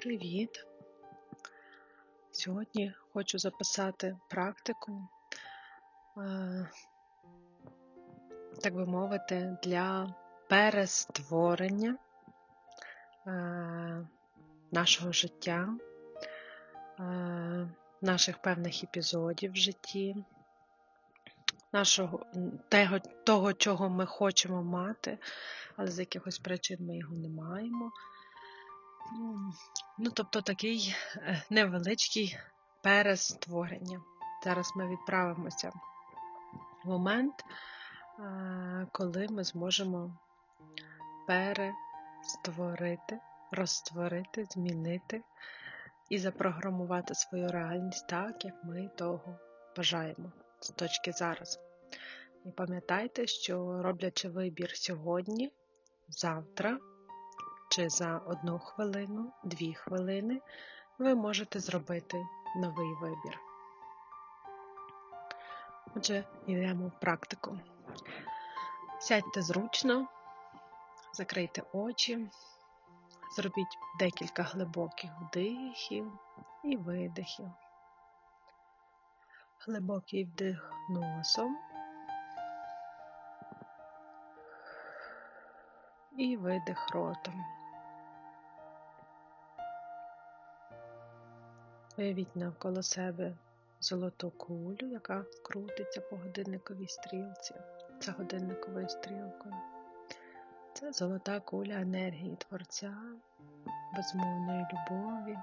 Привіт! Сьогодні хочу записати практику, е, так би мовити, для перестворення е, нашого життя, е, наших певних епізодів в житті, нашого, того, того, чого ми хочемо мати, але з якихось причин ми його не маємо. Ну, тобто такий е, невеличкий перестворення. Зараз ми відправимося в момент, е, коли ми зможемо перестворити, розтворити, змінити і запрограмувати свою реальність так, як ми того бажаємо з точки зараз. І пам'ятайте, що роблячи вибір сьогодні, завтра чи за одну хвилину, дві хвилини ви можете зробити новий вибір. Отже, йдемо в практику. Сядьте зручно, закрийте очі, зробіть декілька глибоких вдихів і видихів. Глибокий вдих носом і видих ротом. Уявіть навколо себе золоту кулю, яка крутиться по годинниковій стрілці, за годинниковою стрілкою. Це золота куля енергії Творця, безмовної любові.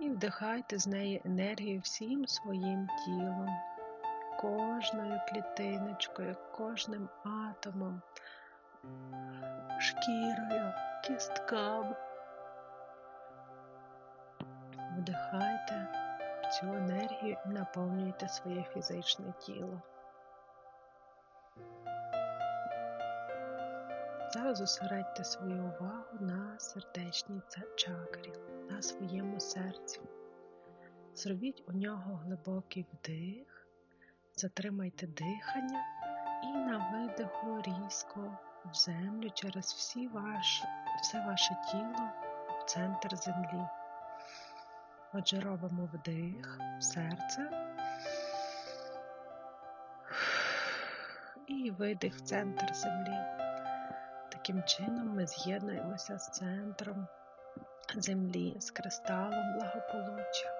І вдихайте з неї енергію всім своїм тілом, кожною клітиночкою, кожним атомом, шкірою, кістками. Вдихайте цю енергію і наповнюйте своє фізичне тіло. Зараз зосередьте свою увагу на сердечній чакрі, на своєму серці. Зробіть у нього глибокий вдих, затримайте дихання і на видиху різко в землю через всі ваш, все ваше тіло в центр землі. Отже, робимо вдих в серце і видих в центр землі. Таким чином ми з'єднуємося з центром землі, з кристалом благополуччя.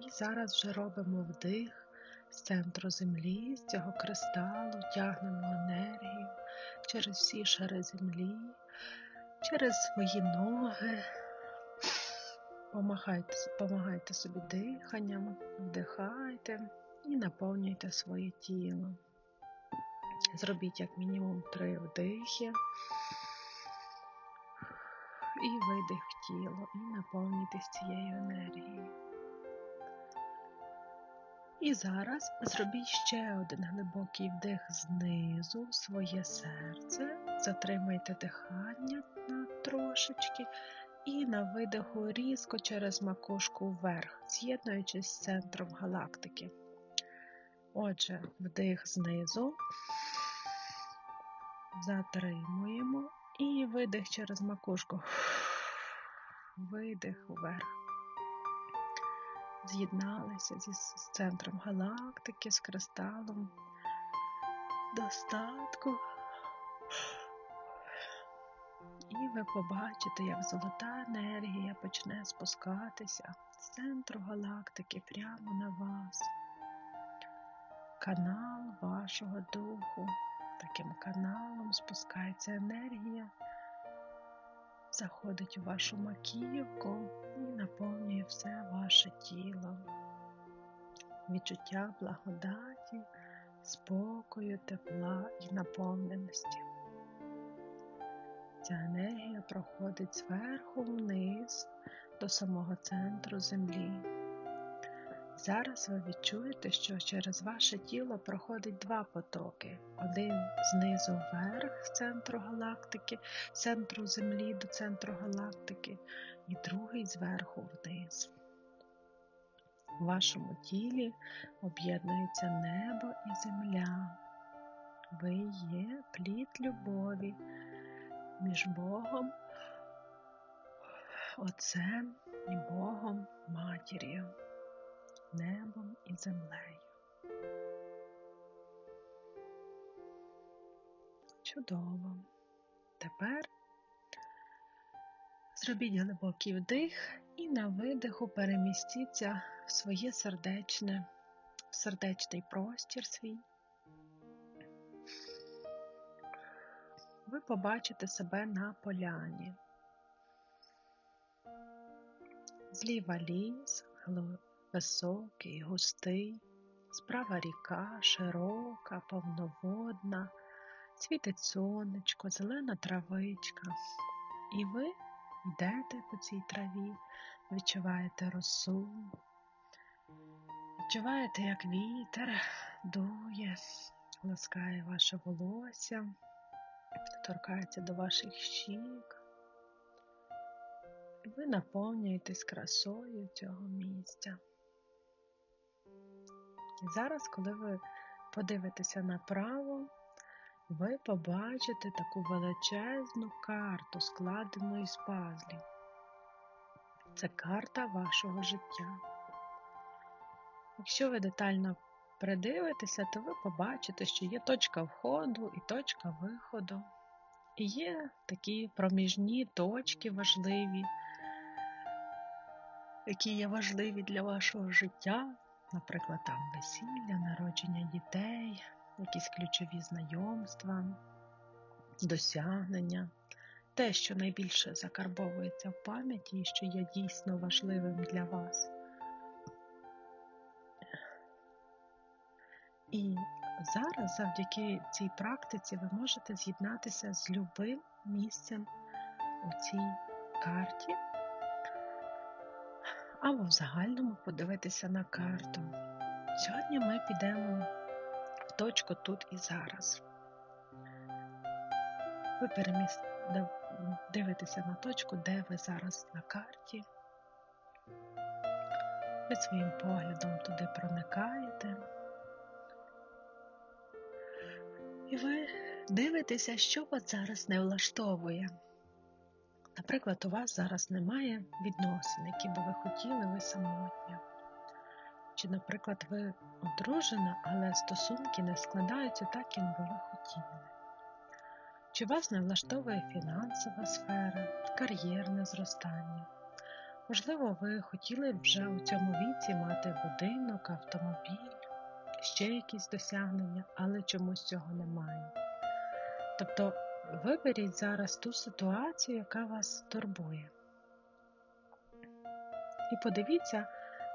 І зараз вже робимо вдих з центру землі, з цього кристалу, тягнемо енергію через всі шари землі, через свої ноги. Помагайте, помагайте собі диханням, вдихайте і наповнюйте своє тіло. Зробіть як мінімум три вдихи і видих в тіло, і наповнюйтесь цією енергією. І зараз зробіть ще один глибокий вдих знизу в своє серце, затримайте дихання на трошечки. І на видиху різко через макушку вверх, з'єднуючись з центром галактики. Отже, вдих знизу, затримуємо і видих через макушку. Видих вверх. З'єдналися з центром галактики, з кристалом, достатку. І ви побачите, як золота енергія почне спускатися з центру галактики прямо на вас. Канал вашого духу. Таким каналом спускається енергія, заходить у вашу маківку і наповнює все ваше тіло. Відчуття благодаті, спокою, тепла і наповненості. Ця енергія проходить зверху вниз до самого центру землі. Зараз ви відчуєте, що через ваше тіло проходить два потоки. Один знизу вверх з центру галактики, з центру Землі до центру галактики, і другий зверху вниз. В вашому тілі об'єднується небо і земля. Ви є плід любові між Богом Отцем і Богом, матір'ю, небом і землею. Чудово. Тепер зробіть глибокий вдих і на видиху перемістіться в своє сердечне, в сердечний простір свій. Ви побачите себе на поляні. Зліва ліс, високий, густий, справа ріка, широка, повноводна, світить сонечко, зелена травичка. І ви йдете по цій траві, відчуваєте росу, відчуваєте, як вітер дує, ласкає ваше волосся, торкається до ваших щік. І ви наповнюєтесь красою цього місця. І зараз, коли ви подивитеся направо, ви побачите таку величезну карту, складену із пазлів. Це карта вашого життя. Якщо ви детально придивитеся, то ви побачите, що є точка входу і точка виходу. І є такі проміжні точки важливі, які є важливі для вашого життя, наприклад, там весілля, народження дітей, якісь ключові знайомства, досягнення, те, що найбільше закарбовується в пам'яті і що є дійсно важливим для вас. І зараз, завдяки цій практиці, ви можете з'єднатися з любим місцем у цій карті, або в загальному подивитися на карту. Сьогодні ми підемо в точку тут і зараз. Ви переміс... дивитеся на точку, де ви зараз на карті. Ви своїм поглядом туди проникаєте. І ви дивитеся, що вас зараз не влаштовує. Наприклад, у вас зараз немає відносин, які би ви хотіли, ви самотня. Чи, наприклад, ви одружена, але стосунки не складаються так, як би ви хотіли. Чи вас не влаштовує фінансова сфера, кар'єрне зростання? Можливо, ви хотіли б вже у цьому віці мати будинок, автомобіль, ще якісь досягнення, але чомусь цього немає. Тобто виберіть зараз ту ситуацію, яка вас турбує. І подивіться,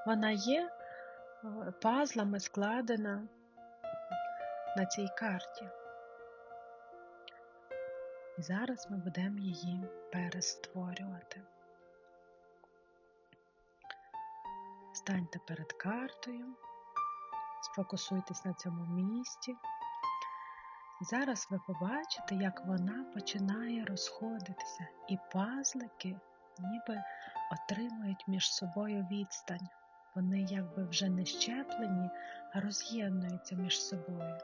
вона є пазлами складена на цій карті. І зараз ми будемо її перестворювати. Станьте перед картою, сфокусуйтесь на цьому місці. Зараз ви побачите, як вона починає розходитися, і пазлики ніби отримують між собою відстань. Вони якби вже не щеплені, а роз'єднуються між собою.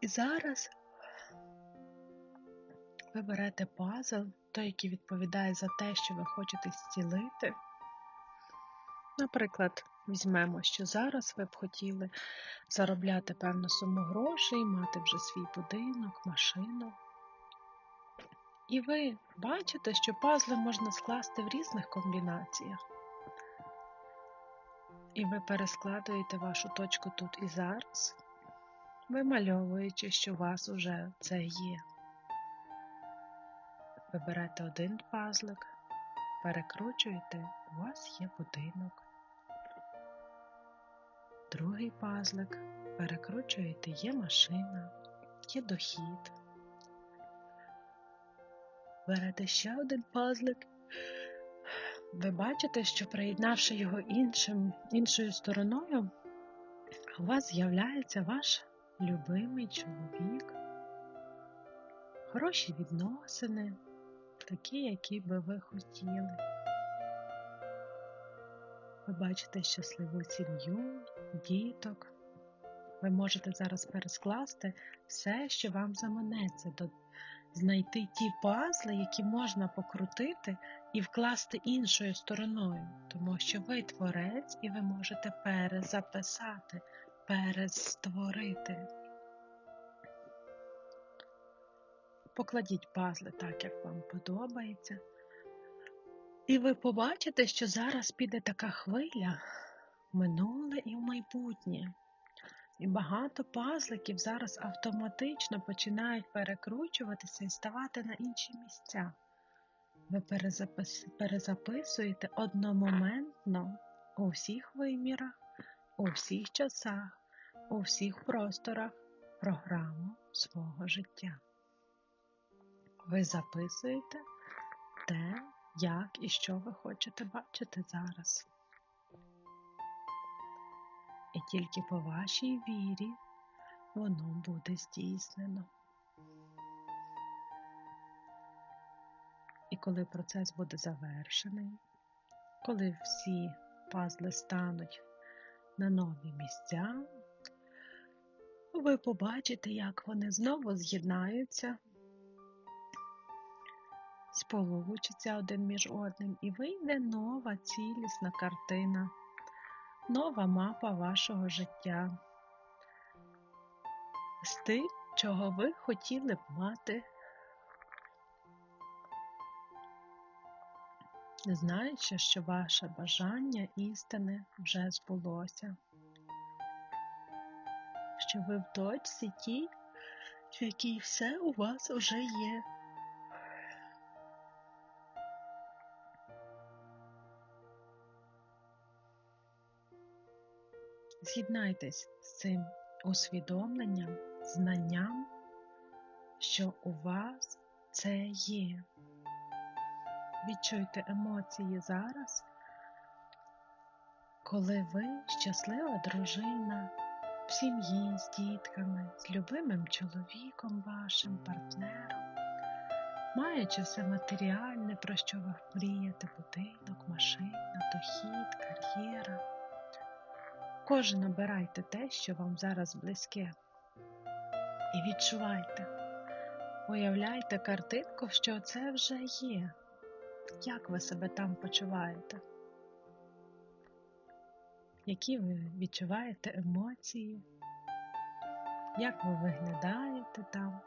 І зараз ви берете пазл, той, який відповідає за те, що ви хочете зцілити. Наприклад, візьмемо, що зараз ви б хотіли заробляти певну суму грошей, мати вже свій будинок, машину. І ви бачите, що пазли можна скласти в різних комбінаціях. І ви перескладуєте вашу точку тут і зараз, вимальовуючи, що у вас уже це є. Ви берете один пазлик, перекручуєте, у вас є будинок. Другий пазлик, перекручуєте, є машина, є дохід. Берете ще один пазлик. Ви бачите, що приєднавши його іншим, іншою стороною, у вас з'являється ваш любимий чоловік, хороші відносини, такі, які би ви хотіли. Ви бачите щасливу сім'ю, діток. Ви можете зараз перескласти все, що вам заманеться знайти ті пазли, які можна покрутити і вкласти іншою стороною, тому що ви творець і ви можете перезаписати, перестворити. Покладіть пазли так, як вам подобається. І ви побачите, що зараз піде така хвиля минуле і в майбутнє. І багато пазликів зараз автоматично починають перекручуватися і ставати на інші місця. Ви перезапис... перезаписуєте одномоментно у всіх вимірах, у всіх часах, у всіх просторах програму свого життя. Ви записуєте те, як і що ви хочете бачити зараз. І тільки по вашій вірі воно буде здійснено. І коли процес буде завершений, коли всі пазли стануть на нові місця, ви побачите, як вони знову з'єднаються, сполучаться один між одним, і вийде нова цілісна картина, нова мапа вашого життя. З тим, чого ви хотіли б мати. знаючи, що ваше бажання істини вже збулося, що ви в точці тій, в якій все у вас вже є. З'єднайтесь з цим усвідомленням, знанням, що у вас це є. Відчуйте емоції зараз, коли ви щаслива дружина в сім'ї з дітками, з любимим чоловіком вашим, партнером, маючи все матеріальне, про що ви мрієте, будинок, машина, дохід, кар'єра. Кожен обирайте те, що вам зараз близьке. І відчувайте, уявляйте картинку, що це вже є. Як ви себе там почуваєте? Які ви відчуваєте емоції? Як ви виглядаєте там?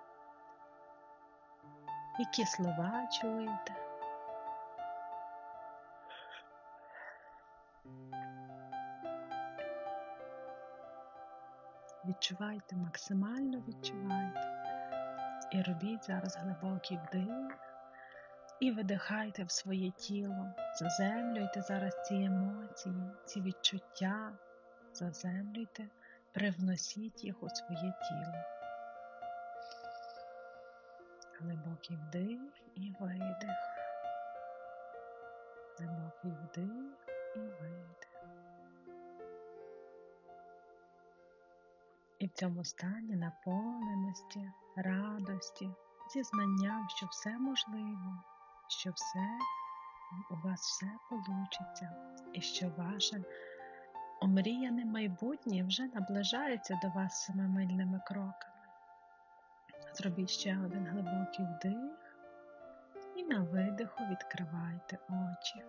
Які слова чуєте? Відчувайте, максимально відчувайте. І робіть зараз глибокий вдих. І видихайте в своє тіло, заземлюйте зараз ці емоції, ці відчуття, заземлюйте, привносіть їх у своє тіло. Глибокий вдих і видих. Глибокий вдих і видих. І в цьому стані наповненості, радості, зі знанням, що все можливо що все у вас все получиться, і що ваше омріяне майбутнє вже наближається до вас семимильними кроками. Зробіть ще один глибокий вдих і на видиху відкривайте очі.